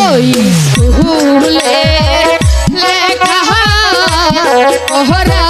ওই ভুলে লেখা ওহরা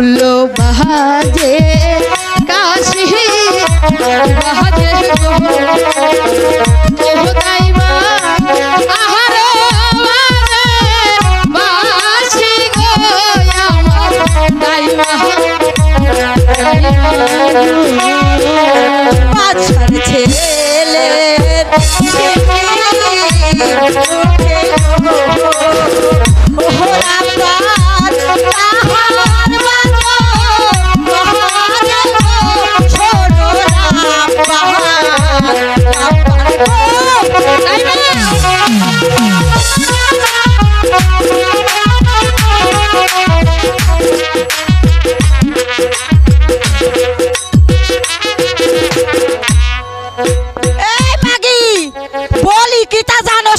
ফুলো বাজে কাশি। বাজে তাইবা আহার বাসি গো আমার তাইবা পাছার ছেলে মোহরা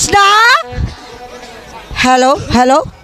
Krishna. Hello, hello.